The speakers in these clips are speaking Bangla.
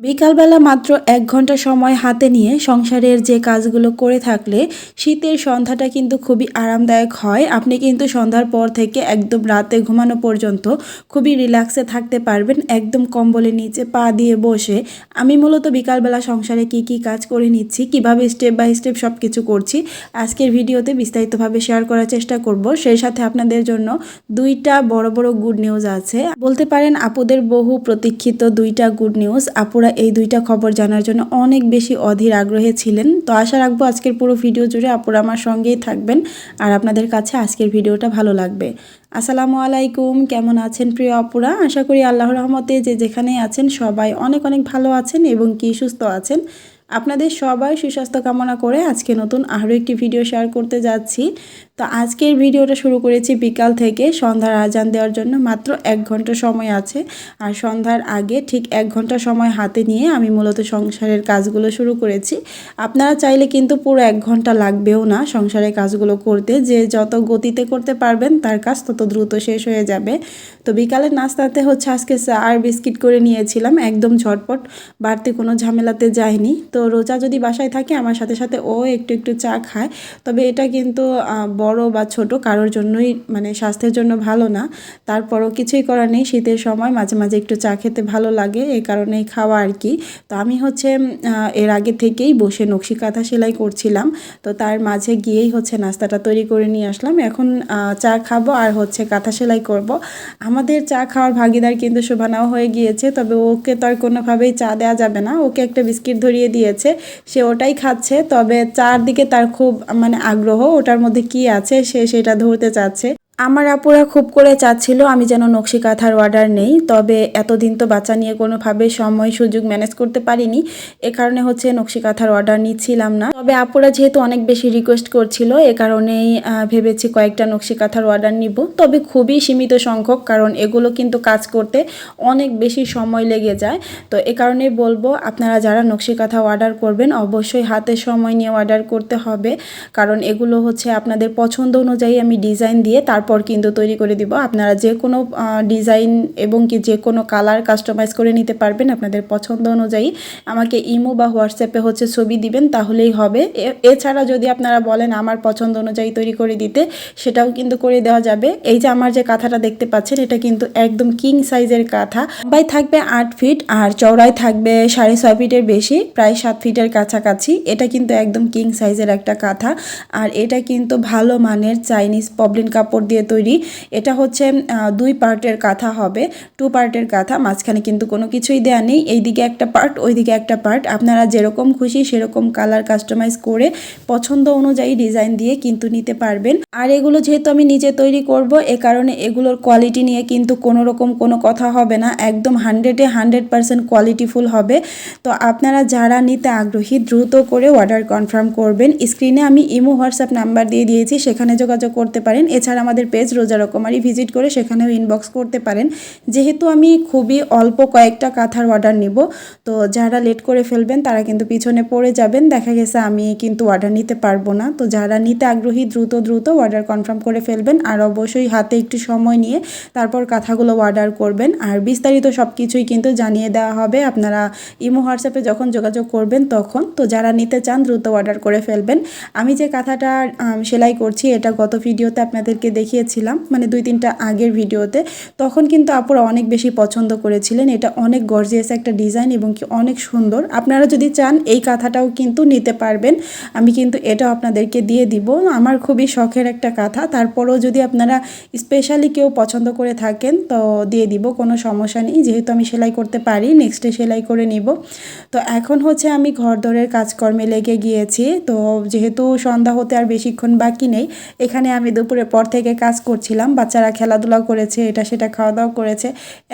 বিকালবেলা মাত্র এক ঘণ্টা সময় হাতে নিয়ে সংসারের যে কাজগুলো করে থাকলে শীতের সন্ধ্যাটা কিন্তু খুবই আরামদায়ক হয়। আপনি কিন্তু সন্ধ্যার পর থেকে একদম রাতে ঘুমানো পর্যন্ত খুবই রিল্যাক্সে থাকতে পারবেন, একদম কম্বলের নিচে পা দিয়ে বসে। আমি মূলত বিকালবেলা সংসারে কি কি কাজ করে নিচ্ছি, কীভাবে স্টেপ বাই স্টেপ সব কিছু করছি, আজকের ভিডিওতে বিস্তারিতভাবে শেয়ার করার চেষ্টা করব। সেই সাথে আপনাদের জন্য দুইটা বড় বড় গুড নিউজ আছে। বলতে পারেন, আপুদের বহু প্রতীক্ষিত দুইটা গুড নিউজ আপুরা এই দুইটা খবর জানার জন্য অনেক বেশি অধীর আগ্রহে ছিলেন। তো আশা রাখব আজকের পুরো ভিডিও জুড়ে আপুরা আমার সঙ্গেই থাকবেন আর আপনাদের কাছে আজকের ভিডিওটা ভালো লাগবে। আসসালামু আলাইকুম, কেমন আছেন প্রিয় আপুরা? আশা করি আল্লাহর রহমতে যে যেখানে আছেন সবাই অনেক অনেক ভালো আছেন এবং কি সুস্থ আছেন। আপনাদের সবাই সুস্বাস্থ্য কামনা করে আজকে নতুন আরও একটি ভিডিও শেয়ার করতে যাচ্ছি। তো আজকের ভিডিওটা শুরু করেছি বিকাল থেকে। সন্ধ্যার আজান দেওয়ার জন্য মাত্র এক ঘণ্টা সময় আছে। আর সন্ধ্যার আগে ঠিক এক ঘণ্টা সময় হাতে নিয়ে আমি মূলত সংসারের কাজগুলো শুরু করেছি। আপনারা চাইলে কিন্তু পুরো এক ঘণ্টা লাগবেও না সংসারের কাজগুলো করতে। যে যত গতিতে করতে পারবেন তার কাজ তত দ্রুত শেষ হয়ে যাবে। তো বিকালের নাস্তাতে হচ্ছে আজকে চা আর বিস্কিট করে নিয়েছিলাম। একদম ঝটপট, বাড়তি কোনো ঝামেলাতে যায়নি। তো রোজা যদি বাসায় থাকে, আমার সাথে সাথে ও একটু একটু চা খায়। তবে এটা কিন্তু বড় বা ছোট কারোর জন্যই মানে স্বাস্থ্যের জন্য ভালো না। তারপরও কিছুই করার নেই, শীতের সময় মাঝে মাঝে একটু চা খেতে ভালো লাগে এই কারণেই খাওয়া আর কি। তো আমি হচ্ছে এর আগে থেকেই বসে নকশি কাঁথা সেলাই করছিলাম। তো তার মাঝে গিয়েই হচ্ছে নাস্তাটা তৈরি করে নিয়ে আসলাম। এখন চা খাব আর হচ্ছে কাঁথা সেলাই করব। আমাদের চা খাওয়ার ভাগিদার কিন্তু শোভানাও হয়ে গিয়েছে, তবে ওকে তো আর কোনোভাবেই চা দেওয়া যাবে না। ওকে একটা বিস্কিট ধরিয়ে দিয়েছে, সে ওটাই খাচ্ছে। তবে চার দিকে তার খুব মানে আগ্রহ, ওটার মধ্যে কি আছে সে সেটা ধরতে চাচ্ছে। আমার আপুরা খুব করে চাচ্ছিল আমি যেন নকশি কাঁথার অর্ডার নেই, তবে এতদিন তো বাচ্চা নিয়ে কোনোভাবে সময় সুযোগ ম্যানেজ করতে পারিনি, এ কারণে হচ্ছে নকশি কাঁথার অর্ডার নিচ্ছিলাম না। তবে আপুরা যেহেতু অনেক বেশি রিকোয়েস্ট করছিল, এ কারণেই ভেবেছি কয়েকটা নকশি কাঁথার অর্ডার নিব, তবে খুবই সীমিত সংখ্যক, কারণ এগুলো কিন্তু কাজ করতে অনেক বেশি সময় লেগে যায়। তো এ কারণেই বলব, আপনারা যারা নকশি কাঁথা অর্ডার করবেন, অবশ্যই হাতে সময় নিয়ে অর্ডার করতে হবে, কারণ এগুলো হচ্ছে আপনাদের পছন্দ অনুযায়ী আমি ডিজাইন দিয়ে তারপর কিন্তু তৈরি করে দিব। আপনারা যে কোনো ডিজাইন এবং কি যে কোনো কালার কাস্টমাইজ করে নিতে পারবেন আপনাদের পছন্দ অনুযায়ী। আমাকে ইমো বা হোয়াটসঅ্যাপে হচ্ছে ছবি দিবেন, তাহলেই হবে। এছাড়া যদি আপনারা বলেন আমার পছন্দ অনুযায়ী তৈরি করে দিতে, সেটাও কিন্তু করে দেওয়া যাবে। এই যে আমার যে কাঁথাটা দেখতে পাচ্ছেন, এটা কিন্তু একদম কিং সাইজের কাঁথা। লম্বাই থাকবে আট ফিট আর চওড়াই থাকবে সাড়ে ছয় ফিটের বেশি, প্রায় সাত ফিটের কাছাকাছি। এটা কিন্তু একদম কিং সাইজের একটা কাঁথা। আর এটা কিন্তু ভালো মানের চাইনিজ পবলিন কাপড় দিয়ে তৈরি। এটা হচ্ছে দুই পার্টের কাঁথা হবে। টু পার্টের কাঁথা, মাঝখানে কিন্তু কোনো কিছুই দেওয়া নেই। এইদিকে একটা পার্ট, ওইদিকে একটা পার্ট। আপনারা যেরকম খুশি সেরকম কালার কাস্টমাইজ করে পছন্দ অনুযায়ী ডিজাইন দিয়ে কিন্তু নিতে পারবেন। আর এগুলো যেহেতু আমি নিজে তৈরি করব, এ কারণে এগুলোর কোয়ালিটি নিয়ে কিন্তু কোনো রকম কোনো কথা হবে না। একদম হান্ড্রেডে হান্ড্রেড পার্সেন্ট কোয়ালিটিফুল হবে। তো আপনারা যারা নিতে আগ্রহী, দ্রুত করে অর্ডার কনফার্ম করবেন। স্ক্রিনে আমি ইমো, হোয়াটসঅ্যাপ নাম্বার দিয়ে দিয়েছি, সেখানে যোগাযোগ করতে পারেন। এছাড়া আমাদের পেজ রোজা রকমারি ভিজিট করে সেখানেও ইনবক্স করতে পারেন। যেহেতু আমি খুবই অল্প কয়েকটা কাঁথার অর্ডার নিব, তো যারা লেট করে ফেলবেন তারা কিন্তু পিছনে পড়ে যাবেন। দেখা গেছে আমি কিন্তু অর্ডার নিতে পারব না। তো যারা নিতে আগ্রহী দ্রুত দ্রুত অর্ডার কনফার্ম করে ফেলবেন আর অবশ্যই হাতে একটু সময় নিয়ে তারপর কাঁথাগুলো অর্ডার করবেন। আর বিস্তারিত সব কিছুই কিন্তু জানিয়ে দেওয়া হবে। আপনারা ইমো, হোয়াটসঅ্যাপে যখন যোগাযোগ করবেন তখন। তো যারা নিতে চান দ্রুত অর্ডার করে ফেলবেন। আমি যে কাঁথাটা সেলাই করছি, এটা গত ভিডিওতে আপনাদেরকে দেখিয়েছিলাম মানে দুই তিনটা আগের ভিডিওতে। তখন কিন্তু আপুরা অনেক বেশি পছন্দ করেছিলেন। এটা অনেক গর্জিয়াস একটা ডিজাইন এবং কি অনেক সুন্দর। আপনারা যদি চান, এই কাঁথাটাও কিন্তু নিতে পারবেন। আমি কিন্তু এটাও আপনাদেরকে দিয়ে দিব। আমার খুবই শখের একটা কাঁথা। তারপরেও যদি আপনারা স্পেশালি কেউ পছন্দ করে থাকেন, তো দিয়ে দিব, কোনো সমস্যা নেই। যেহেতু আমি সেলাই করতে পারি নেক্সটে সেলাই করে নিব। তো এখন হচ্ছে আমি ঘরদরের কাজকর্মে লেগে গিয়েছি। তো যেহেতু সন্ধ্যা হতে আর বেশিক্ষণ বাকি নেই, এখানে আমি দুপুরের পর থেকে কাজ করছিলাম, বাচ্চারা খেলাধুলা করেছে, এটা সেটা খাওয়া দাওয়া করেছে।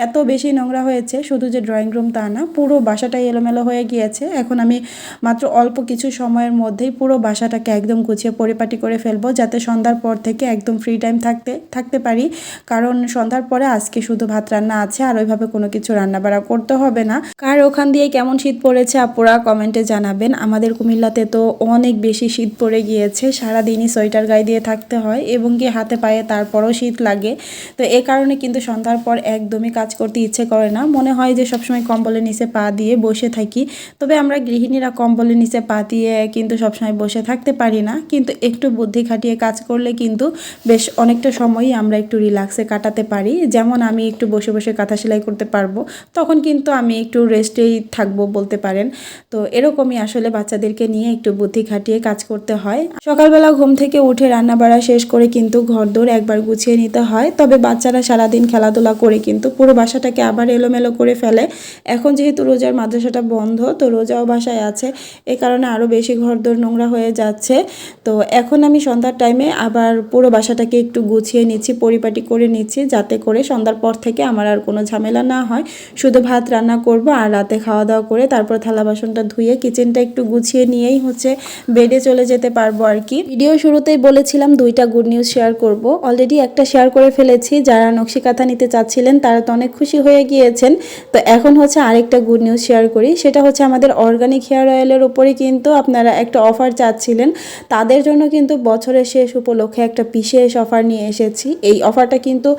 এত বেশি নোংরা হয়েছে, শুধু যে ড্রয়িং রুম তা না, পুরো বাসাটাই এলোমেলো হয়ে গিয়েছে। এখন আমি মাত্র অল্প কিছু সময়ের মধ্যেই পুরো বাসাটাকে একদম গুছিয়ে পরিপাটি করে ফেলব, যাতে সন্ধ্যার পর থেকে একদম ফ্রি টাইম থাকতে থাকতে পারি। কারণ সন্ধ্যার পরে আজকে শুধু ভাত রান্না আছে, আর ওইভাবে কোনো কিছু রান্না বাড়া করতে হবে না। কার ওখান দিয়ে কেমন শীত পড়েছে আপুরা কমেন্টে জানাবেন। আমাদের কুমিল্লাতে তো অনেক বেশি শীত পড়ে গিয়েছে, সারাদিনই সোয়েটার গায়ে দিয়ে থাকতে হয়, এবং কি হাতে পায়ে তারপরও শীত লাগে। তো এ কারণে কিন্তু সন্ধ্যার পর একদমই কাজ করতে ইচ্ছে করে না। মনে হয় যে সবসময় কম্বলের নিচে পা দিয়ে বসে থাকি। তবে আমরা গৃহিণীরা কম্বলের নিচে পা দিয়ে কিন্তু সবসময় বসে থাকতে পারি না। কিন্তু একটু বুদ্ধি খাটিয়ে কাজ করলে কিন্তু বেশ অনেকটা সময়ই আমরা একটু রিল্যাক্সে কাটাতে পারি। যেমন আমি একটু বসে বসে কাঁথা সেলাই করতে পারব, তখন কিন্তু আমি একটু রেস্টেই থাকব বলতে পারেন। তো এরকমই আসলে বাচ্চাদেরকে নিয়ে একটু বুদ্ধি খাটিয়ে কাজ করতে হয়। সকালবেলা ঘুম থেকে উঠে রান্না বাড়া শেষ করে কিন্তু ঘরদোর একবার গুছিয়ে নিতে হয়। তবে বাচ্চারা সারাদিন খেলাধুলা করে কিন্তু পুরো বাসাটাকে আবার এলোমেলো করে ফেলে। এখন যেহেতু রোজার মাদ্রাসাটা বন্ধ, তো রোজাও বাসায় আছে। এ কারণে আরও বেশি ঘরদোর নোংরা হয়ে যাচ্ছে। তো এখন আমি সন্ধ্যার টাইমে আবার পুরো বাসাটাকে একটু গুছিয়ে নিচ্ছি, পরিপাটি করে নিচ্ছি, যাতে করে সন্ধ্যার পর থেকে আমার আর কোনো ঝামেলা না হয়। শুধু ভাত রান্না করব আর রাতে খাওয়া দাওয়া করে তারপর থালা বাসনটা ধুয়ে কিচেনটা একটু গুছিয়ে নিয়েই হচ্ছে বেডে চলে যেতে পারব আর কি। ভিডিও শুরুতেই বলেছিলাম দুইটা গুড নিউজ শেয়ার করব। অলরেডি একটা শেয়ার করে ফেলেছি। যারা নকশি কাঁথা নিতে চাচ্ছিলেন, তারা তো অনেক খুশি হয়ে গিয়েছেন। তো এখন হচ্ছে আরেকটা গুড নিউজ শেয়ার করি। সেটা হচ্ছে আমাদের অর্গানিক হেয়ার অয়েলের উপরে কিন্তু আপনারা একটা অফার চাচ্ছিলেন। তাদের জন্য কিন্তু বছরের শেষ উপলক্ষে একটা বিশেষ অফার নিয়ে এসেছি। এই অফারটা কিন্তু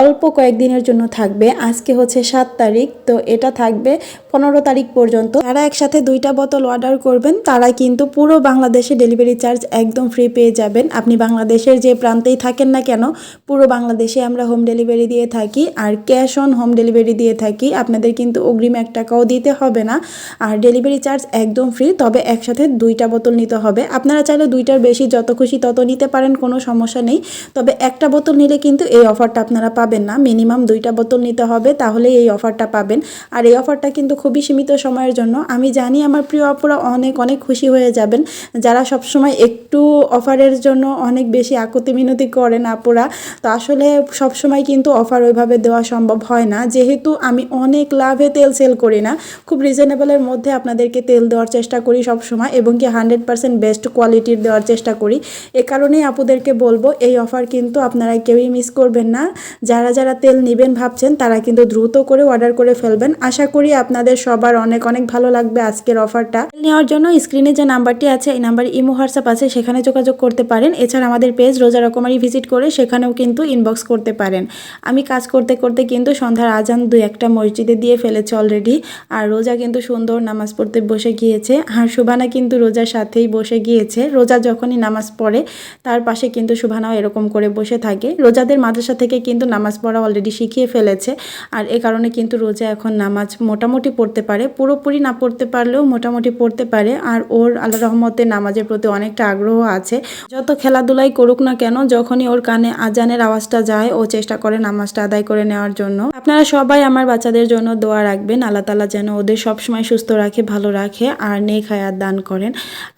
অল্প কয়েকদিনের জন্য থাকবে। আজকে হচ্ছে সাত তারিখ, তো এটা থাকবে পনেরো তারিখ পর্যন্ত। যারা একসাথে দুইটা বোতল অর্ডার করবেন, তারা কিন্তু পুরো বাংলাদেশে ডেলিভারি চার্জ একদম ফ্রি পেয়ে যাবেন। আপনি বাংলাদেশের যে প্রান্তেই থাকেন না কেন? পুরো বাংলাদেশে আমরা হোম ডেলিভারি দিয়ে থাকি আর ক্যাশ অন হোম ডেলিভারি দিয়ে থাকি। আপনাদের কিন্তু অগ্রিম এক টাকাও দিতে হবে না। আর ডেলিভারি চার্জ একদম ফ্রি তবে একসাথে দুইটা বোতল নিতে হবে। আপনারা চাইলে দুইটার বেশি যত খুশি তত নিতে পারেন, কোনো সমস্যা নেই। তবে একটা বোতল নিলে কিন্তু এই অফারটা আপনারা পাবেন না। মিনিমাম দুইটা বোতল নিতে হবে তাহলে এই অফারটা পাবেন। আর এই অফারটা কিন্তু খুবই সীমিত সময়ের জন্য। আমি জানি আমার প্রিয় অপরা অনেক অনেক খুশি হয়ে যাবেন। যারা সবসময় একটু অফারের জন্য অনেক বেশি আকুতি মিনতি করেন আপুরা। তো আসলে সবসময় কিন্তু অফার ওইভাবে দেওয়া সম্ভব হয় না। যেহেতু আমি অনেক লাভে তেল সেল করি না, খুব রিজনেবলের মধ্যে আপনাদেরকে তেল দেওয়ার চেষ্টা করি সবসময় এবং কি হান্ড্রেড পার্সেন্ট বেস্ট কোয়ালিটির দেওয়ার চেষ্টা করি। এ কারণেই আপুদেরকে বলব, এই অফার কিন্তু আপনারা কেউই মিস করবেন না। যারা যারা তেল নেবেন ভাবছেন, তারা কিন্তু দ্রুত করে অর্ডার করে ফেলবেন। আশা করি আপনাদের সবার অনেক অনেক ভালো লাগবে আজকের অফারটা নেওয়ার জন্য স্ক্রিনে যে নাম্বারটি আছে, এই নাম্বার ইমো, হোয়াটসঅ্যাপ আছে, সেখানে যোগাযোগ করতে পারেন। এছাড়া আমাদের পেজ রোজা রকমারি ভিজিট করে সেখানেও কিন্তু ইনবক্স করতে পারেন। আমি কাজ করতে করতে কিন্তু সন্ধ্যার আজান দু একটা মসজিদে দিয়ে ফেলেছে অলরেডি আর রোজা কিন্তু সুন্দর নামাজ পড়তে বসে গিয়েছে। আর সুবানা কিন্তু রোজার সাথেই বসে গিয়েছে। রোজা যখনই নামাজ পড়ে, তার পাশে কিন্তু সুবানাও এরকম করে বসে থাকে। রোজাদের মাদ্রাসা থেকে কিন্তু নামাজ পড়া অলরেডি শিখিয়ে ফেলেছে। আর এ কারণে কিন্তু রোজা এখন নামাজ মোটামুটি পড়তে পারে। পুরোপুরি না পড়তে পারলেও মোটামুটি পড়তে পারে। আর ওর আল্লাহ রহমতে নামাজের প্রতি অনেকটা আগ্রহ আছে। যত খেলাধুলাই করুক না কেন, যখনই ওর কানে আজানের আওয়াজটা যায় ও চেষ্টা করে নামাজটা আদায় করে নেওয়ার জন্য। আপনারা সবাই আমার বাচ্চাদের জন্য দোয়া রাখবেন, আল্লাহ তালা যেন ওদের সবসময় সুস্থ রাখে, ভালো রাখে আর নেক হায়াত দান করেন।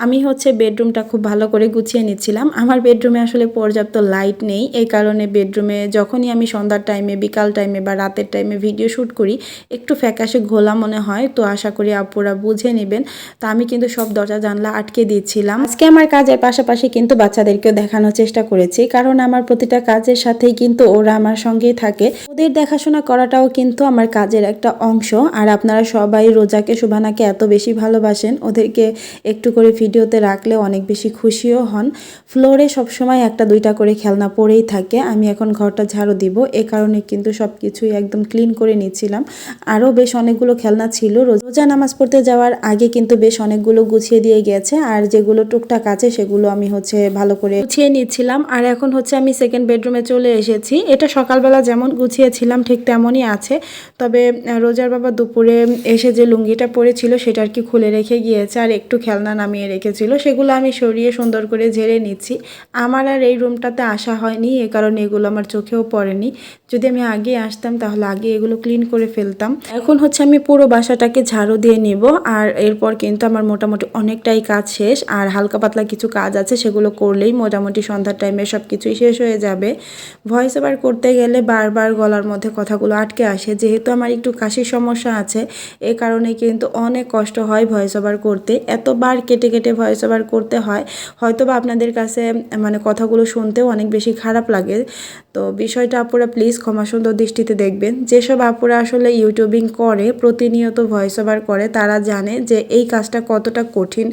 আমি হচ্ছে বেডরুমটা খুব ভালো করে গুছিয়ে নিচ্ছিলাম। আমার বেডরুমে আসলে পর্যাপ্ত লাইট নেই, এই কারণে বেডরুমে যখনই আমি সন্ধ্যার টাইমে, বিকাল টাইমে বা রাতের টাইমে ভিডিও শ্যুট করি, একটু ফ্যাকাশে ঘোলা মনে হয়, তো আশা করি আপুরা বুঝে নেবেন। তো আমি কিন্তু সব দরজা জানলা আটকে দিয়েছিলাম আজকে আমার কাজের পাশাপাশি কিন্তু বাচ্চাদেরকেও দেখানোর চেষ্টা করেছি, কারণ আমার প্রতিটা কাজের সাথেই কিন্তু ওরা আমার সঙ্গেই থাকে। ওদের দেখাশোনা করাটাও কিন্তু আমার কাজের একটা অংশ। আর আপনারা সবাই রোজাকে, সুবানাকে এত বেশি ভালোবাসেন, ওদেরকে একটু করে ভিডিওতে রাখলে অনেক বেশি খুশিও হন। ফ্লোরে সবসময় একটা, দুইটা করে খেলনা পড়েই থাকে। আমি এখন ঘরটা ঝাড়ু দিব। এ কারণে কিন্তু সব কিছুই একদম ক্লিন করে নিচ্ছিলাম। আরও বেশ অনেকগুলো খেলনা ছিল। রোজা নামাজ পড়তে যাওয়ার আগে কিন্তু বেশ অনেকগুলো গুছিয়ে দিয়ে গেছে। আর যেগুলো টুকটাক আছে, সেগুলো আমি হচ্ছে ভালো করে গুছিয়ে নিচ্ছিলাম। আর এখন হচ্ছে সেকেন্ড বেডরুমে চলে এসেছি। এটা সকালবেলা যেমন গুছিয়েছিলাম, ঠিক তেমনই আছে। তবে রোজার বাবা দুপুরে এসে যে লুঙ্গিটা পরেছিল, সেটা আর কি খুলে রেখে গিয়েছে আর একটু খেলনা নামিয়ে রেখেছিল। সেগুলো আমি সরিয়ে সুন্দর করে ঝেড়ে নিচ্ছি। আমার আর এই রুমটাতে আসা হয়নি, এ কারণে এগুলো আমার চোখেও পড়েনি। যদি আমি আগে আসতাম, তাহলে আগে এগুলো ক্লিন করে ফেলতাম। এখন হচ্ছে আমি পুরো বাসাটাকে ঝাড়ু দিয়ে নিব আর এরপর কিন্তু আমার মোটামুটি অনেকটাই কাজ শেষ। আর হালকা পাতলা কিছু কাজ আছে, সেগুলো করলেই মোটামুটি সন্ধ্যার টাইমে সব কিছুই শেষ হয়ে যাবে। ভয়েস ওভার করতে গেলে বারবার গলার মধ্যে কথাগুলো আটকে আসে। যেহেতু আমার একটু কাশির সমস্যা আছে, এ কারণে কিন্তু অনেক কষ্ট হয় ভয়েস ওভার করতে। এতবার কেটে কেটে ভয়েস ওভার করতে হয় হয়তো বা আপনাদের কাছে মানে কথাগুলো শুনতেও অনেক বেশি খারাপ লাগে। তো বিষয়টা আপুরা প্লিজ ক্ষমা সুন্দর দৃষ্টিতে দেখবেন। যেসব আপুরা আসলে ইউটিউবিং করে, প্রতিনিয়ত ভয়েস ওভার করে, তারা জানে যে এই কাজটা কতটা কঠিন।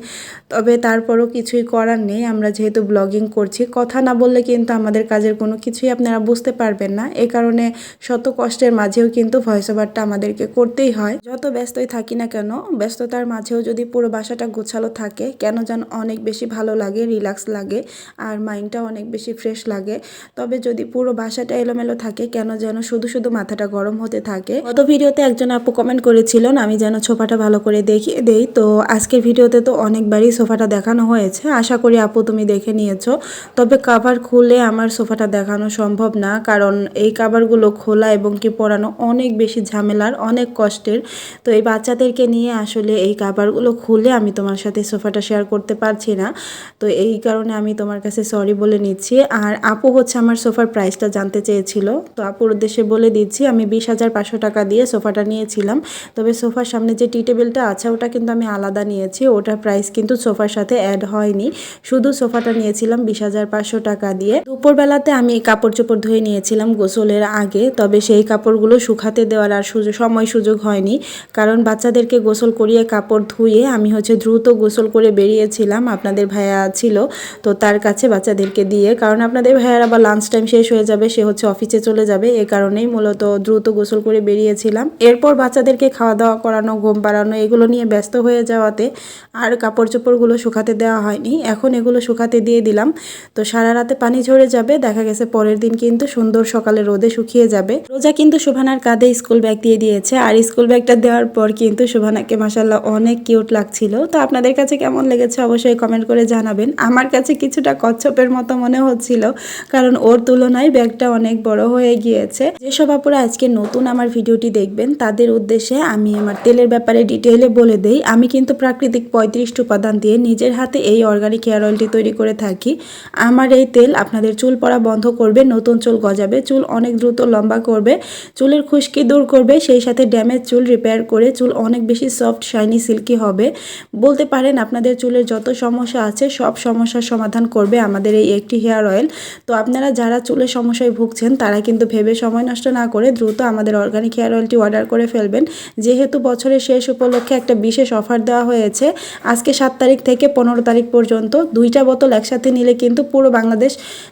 তবে তারপরও কিছুই করার নেই। আমরা যেহেতু ব্লগিং করছি, কথা না বললে কিন্তু আমাদের কাজের কোনো কিছুই আপনারা বুঝতে পারবেন না। এ কারণে শত কষ্টের মাঝেও কিন্তু ভয়েস ওভারটা আমাদেরকে করতেই হয়। যত ব্যস্তই থাকি না কেন, ব্যস্ততার মাঝেও যদি পুরো বাসাটা গোছালো থাকে, কেন যেন অনেক বেশি ভালো লাগে রিল্যাক্স লাগে, আর মাইন্ডটা অনেক বেশি ফ্রেশ লাগে। তবে যদি পুরো বাসাটা এলোমেলো থাকে, কেন যেন শুধু শুধু মাথাটা গরম হতে থাকে। গত ভিডিওতে একজন আপু কমেন্ট করেছিলেন, আমি যেন ছোপাটা ভালো করে দেখিয়ে দেই। তো আজকের ভিডিওতে তো অনেকবারই সোফাটা দেখানো হয়েছে। আশা করি আপু তুমি দেখে নিয়েছো। তবে কাভার খুলে আমার সোফাটা দেখানো সম্ভব না, কারণ এই কাভারগুলো খোলা এবং কি পরানো অনেক বেশি ঝামেলার, অনেক কষ্টের। তো এই বাচ্চাদেরকে নিয়ে আসলে এই কাভারগুলো খুলে আমি তোমার সাথে সোফাটা শেয়ার করতে পারছি না। তো এই কারণে আমি তোমার কাছে সরি বলে নিচ্ছি। আর আপু হচ্ছে আমার সোফার প্রাইসটা জানতে চেয়েছিল। তো আপুর উদ্দেশ্যে বলে দিচ্ছি, আমি বিশ হাজার পাঁচশো টাকা দিয়ে সোফাটা নিয়েছিলাম। তবে সোফার সামনে যে টি টেবিলটা আছে, ওটা কিন্তু আমি আলাদা নিয়েছি। ওটার প্রাইস কিন্তু সোফার সাথে অ্যাড হয়নি। শুধু সোফাটা নিয়েছিলাম বিশ হাজার পাঁচশো টাকা দিয়ে। দুপুরবেলাতে আমি কাপড় চোপড় ধুয়ে নিয়েছিলাম গোসলের আগে, তবে সেই কাপড়গুলো শুকাতে দেওয়ার আর সুযোগ সময় সুযোগ হয়নি। কারণ বাচ্চাদেরকে গোসল করিয়ে কাপড় ধুয়ে আমি হচ্ছে দ্রুত গোসল করে বেরিয়েছিলাম। আপনাদের ভাইয়া ছিল, তো তার কাছে বাচ্চাদেরকে দিয়ে, কারণ আপনাদের ভাইয়ার আবার লাঞ্চ টাইম শেষ হয়ে যাবে, সে হচ্ছে অফিসে চলে যাবে, এ কারণেই মূলত দ্রুত গোসল করে বেরিয়েছিলাম। এরপর বাচ্চাদেরকে খাওয়া দাওয়া করানো, ঘুম পাড়ানো, এগুলো নিয়ে ব্যস্ত হয়ে যাওয়াতে আর কাপড় চোপড়গুলো শুকাতে দেওয়া হয়নি। এখন এগুলো শুকাতে দিয়ে দিলাম। তো সারা রাতে পানি ঝরে যাবে। দেখা গেছে পরের দিন কিন্তু সুন্দর সকালে রোদে শুকিয়ে যাবে। রোজা কিন্তু শোভানার কাঁধে স্কুল ব্যাগ দিয়ে দিয়েছে। আর স্কুল ব্যাগটা দেওয়ার পর কিন্তু শোভানাকে মাসাল্লাহ অনেক কিউট লাগছিল। তো আপনাদের কাছে কেমন লেগেছে অবশ্যই কমেন্ট করে জানাবেন। আমার কাছে কিছুটা কচ্ছপের মতো মনে হচ্ছিল, কারণ ওর তুলনায় ব্যাগটা অনেক বড় হয়ে গিয়েছে। যেসব আপুরা আজকে নতুন আমার ভিডিওটি দেখবেন, তাদের উদ্দেশ্যে আমি আমার তেলের ব্যাপারে ডিটেইলে বলে দেই। আমি কিন্তু প্রাকৃতিক পঁয়ত্রিশটি উপাদান দিয়ে নিজের হাতে এই অর্গানিক হেয়ার অয়েলটি তৈরি করে থাকি। আমার এই তেল আপনাদের চুল পড়া বন্ধ করবে, নতুন চুল গজাবে, চুল অনেক দ্রুত লম্বা করবে, চুলের খুশকি দূর করবে, সেই সাথে ড্যামেজ চুল রিপেয়ার করে চুল অনেক বেশি সফট শাইনি সিল্কি হবে। বলতে পারেন আপনাদের চুলের যত সমস্যা আছে, সব সমস্যার সমাধান করবে আমাদের এই একটি হেয়ার অয়েল তো আপনারা যারা চুলের সমস্যায় ভুগছেন, তারা কিন্তু ভেবে সময় নষ্ট না করে দ্রুত আমাদের অর্গানিক হেয়ার অয়েলটি অর্ডার করে ফেলবেন। যেহেতু বছরের শেষ উপলক্ষে একটা বিশেষ অফার দেওয়া হয়েছে, আজকে সাত তারিখ থেকে পনেরো তারিখ পর্যন্ত দুইটা বোতল একসাথে নিলে কিন্তু পুরো বাংলাদেশ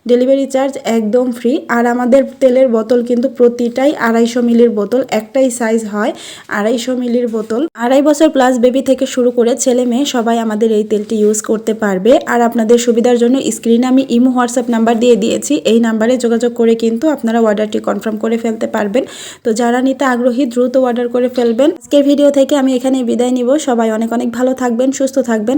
ডেলিভারি চার্জ একদম ফ্রি। আর আমাদের তেলের বোতল কিন্তু প্রতিটাই আড়াইশো মিলির বোতল, একটাই সাইজ হয় আড়াইশো মিলির বোতল। আড়াই বছর প্লাস বেবি থেকে শুরু করে ছেলে মেয়ে সবাই আমাদের এই তেলটি ইউজ করতে পারবে। আর আপনাদের সুবিধার জন্য স্ক্রিনে আমি ইমো, হোয়াটসঅ্যাপ নাম্বার দিয়ে দিয়েছি। এই নাম্বারে যোগাযোগ করে কিন্তু আপনারা অর্ডারটি কনফার্ম করে ফেলতে পারবেন। তো যারা নিতে আগ্রহী দ্রুত অর্ডার করে ফেলবেন। আজকের ভিডিও থেকে আমি এখানে বিদায় নিব। সবাই অনেক অনেক ভালো থাকবেন, সুস্থ থাকবেন।